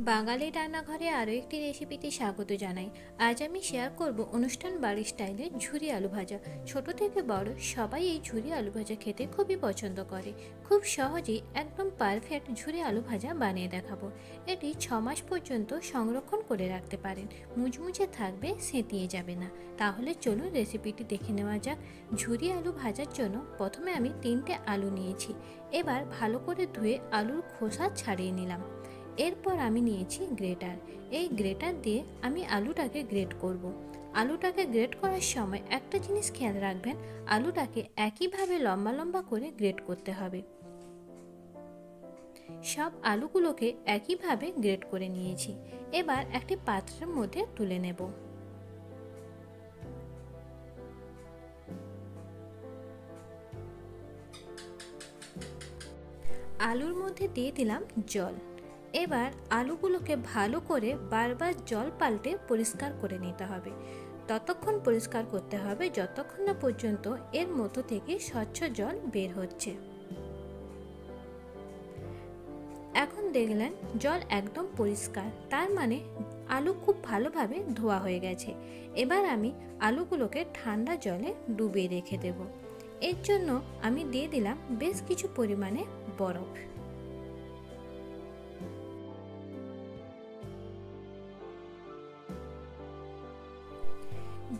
বাঙালি রান্নাঘরে আরও একটি রেসিপিতে স্বাগত জানাই। আজ আমি শেয়ার করব অনুষ্ঠান বাড়ির স্টাইলে ঝুরি আলু ভাজা। ছোট থেকে বড় সবাই এই ঝুরি আলু ভাজা খেতে খুবই পছন্দ করে। খুব সহজেই একদম পারফেক্ট ঝুরি আলু ভাজা বানিয়ে দেখাবো। এটি ছ মাস পর্যন্ত সংরক্ষণ করে রাখতে পারেন। মুচমুচে থাকবে, সেঁতিয়ে যাবে না। তাহলে চলুন রেসিপিটি দেখে নেওয়া যাক। ঝুরি আলু ভাজার জন্য প্রথমে আমি তিনটে আলু নিয়েছি। এবার ভালো করে ধুয়ে আলুর খোসা ছাড়িয়ে নিলাম। এরপর আমি নিয়েছি গ্রেটার। এই গ্রেটার দিয়ে আমি আলুটাকে গ্রেট করব। আলুটাকে গ্রেট করার সময় একটা জিনিস খেয়াল রাখবেন, আলুটাকে একইভাবে লম্বা লম্বা করে গ্রেট করতে হবে। সব আলুগুলোকে একইভাবে গ্রেট করে নিয়েছি। এবার একটি পাত্রের মধ্যে তুলে নেব। আলুর মধ্যে দিয়ে দিলাম জল। এবার আলুগুলোকে ভালো করে বারবার জল পাল্টে পরিষ্কার করে নিতে হবে। ততক্ষণ পরিষ্কার করতে হবে যতক্ষণ না পর্যন্ত এর মতো থেকে স্বচ্ছ জল বের হচ্ছে। এখন দেখলেন জল একদম পরিষ্কার, তার মানে আলু খুব ভালোভাবে ধোয়া হয়ে গেছে। এবার আমি আলুগুলোকে ঠান্ডা জলে ডুবিয়ে রেখে দেব। এর জন্য আমি দিয়ে দিলাম বেশ কিছু পরিমাণে বরফ।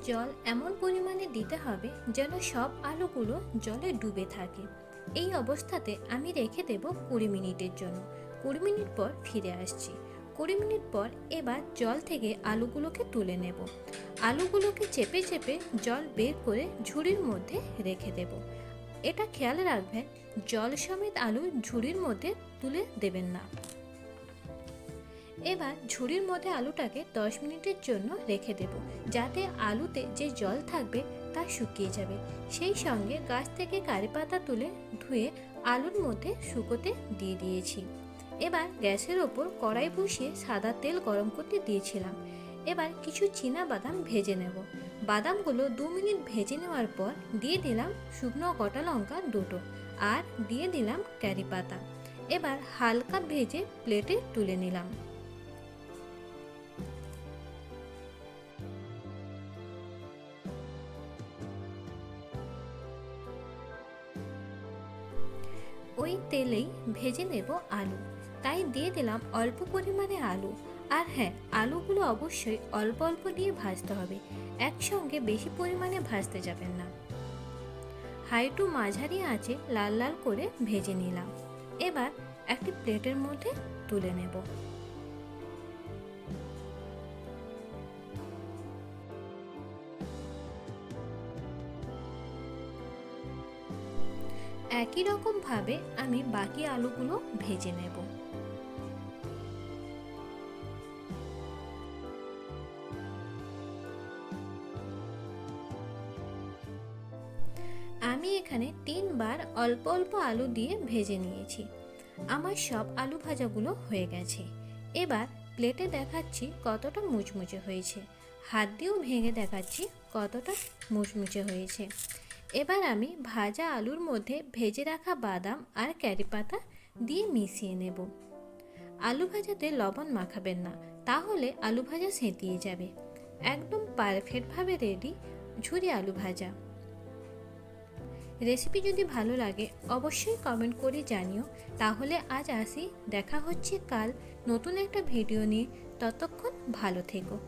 জল এমন পরিমাণে দিতে হবে যেন সব আলুগুলো জলে ডুবে থাকে। এই অবস্থাতে আমি রেখে দেব কুড়ি মিনিটের জন্য। কুড়ি মিনিট পর ফিরে আসছি। কুড়ি মিনিট পর এবার জল থেকে আলুগুলোকে তুলে নেব। আলুগুলোকে চেপে চেপে জল বের করে ঝুড়ির মধ্যে রেখে দেব। এটা খেয়াল রাখবেন, জল সমেত আলু ঝুড়ির মধ্যে তুলে দেবেন না। এবার ঝুড়ির মধ্যে আলুটাকে 10 মিনিটের জন্য রেখে দেব, যাতে আলুতে যে জল থাকবে তা শুকিয়ে যাবে। সেই সঙ্গে গাছ থেকে কারি পাতা তুলে ধুয়ে আলুর মধ্যে শুকোতে দিয়ে দিয়েছি। এবার গ্যাসের ওপর কড়াই বসিয়ে সাদা তেল গরম করতে দিয়েছিলাম। এবার কিছু চীনা বাদাম ভেজে নেব। বাদামগুলো দু মিনিট ভেজে নেওয়ার পর দিয়ে দিলাম শুকনো কটা লঙ্কা দুটো আর দিয়ে দিলাম ক্যারি পাতা। এবার হালকা ভেজে প্লেটে তুলে নিলাম। ওই তেলেই ভেজে নেব আলু। তাই দিয়ে দিলাম অল্প পরিমাণে আলু। আর হ্যাঁ আলুগুলো অবশ্যই অল্প অল্প দিয়ে ভাজতে হবে। একসঙ্গে বেশি পরিমাণে ভাজতে যাবেন না। হাই টু মাঝারি আঁচে লাল লাল করে ভেজে নিলাম। এবার একটি প্লেটের মধ্যে তুলে নেব। একই রকমভাবে আমি বাকি আলুগুলো ভেজে নেব। আমি এখানে তিনবার অল্প অল্প আলু দিয়ে ভেজে নিয়েছি। আমার সব আলু ভাজাগুলো হয়ে গেছে। এবার প্লেটে দেখাচ্ছি কতটা মুচমুচে হয়েছে। হাত দিয়েও ভেঙে দেখাচ্ছি কতটা মুচমুচে হয়েছে। এবার আমি ভাজা আলুর মধ্যে ভেজে রাখা বাদাম আর ক্যারি পাতা দিয়ে মিশিয়ে নেব। আলু ভাজাতে লবণ মাখাবেন না, তাহলে আলু ভাজা সেঁতিয়ে যাবে। একদম পারফেক্টভাবে রেডি ঝুরি আলু ভাজা। রেসিপি যদি ভালো লাগে, অবশ্যই কমেন্ট করে জানিও। তাহলে আজ আসি, দেখা হচ্ছে কাল নতুন একটা ভিডিও নিয়ে। ততক্ষণ ভালো থেকো।